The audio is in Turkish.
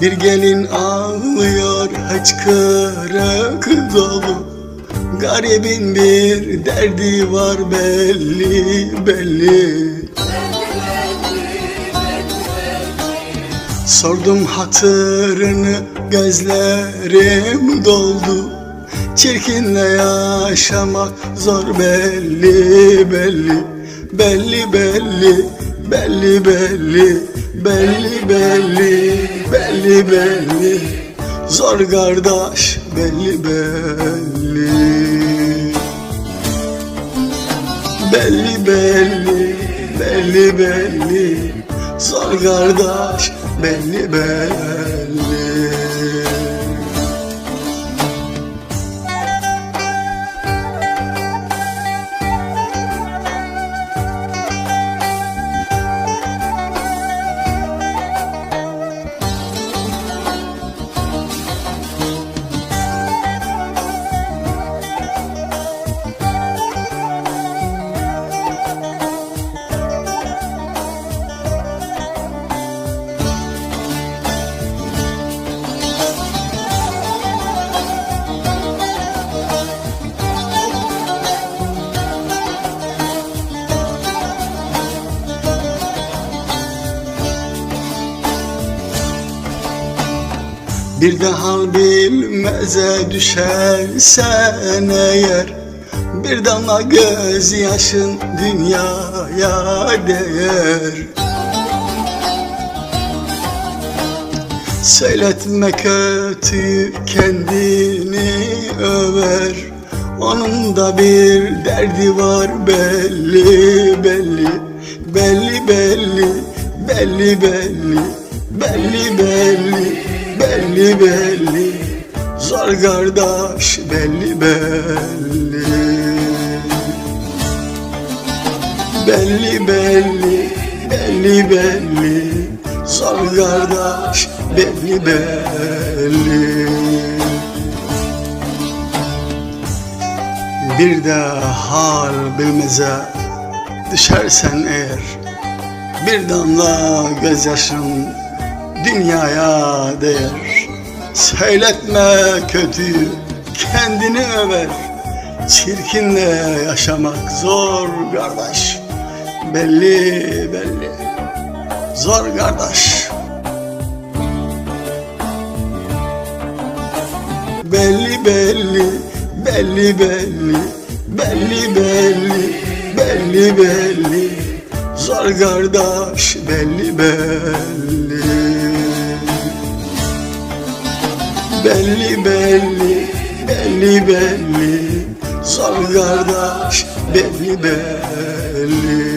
Bir gelin ağlıyor hıçkırık dolu. Garibin bir derdi var belli belli. Sordum hatırını gözlerim doldu. Çirkinle yaşamak zor belli belli. Belli belli belli belli Belli belli belli belli. Zor kardeş belli belli. Belli belli belli belli. Zor kardeş belli belli Bir de hal bilmeze düşersen eğer Bir damla gözyaşın dünyaya değer. Söyletme kötü kendini över. Onun da bir derdi var belli belli. Belli belli belli belli Belli belli belli belli. Zor kardeş belli belli. Belli belli belli belli. Zor kardeş belli belli. Bir de hal bilmeze düşersen eğer Bir damla gözyaşın dünyaya değer Söyletme kötü kendini över. Çirkinle yaşamak zor kardeş. Belli belli. Zor kardeş. Belli belli belli belli. Belli belli belli belli. Zor kardeş belli belli Belli belli belli belli. Zor kardeş belli belli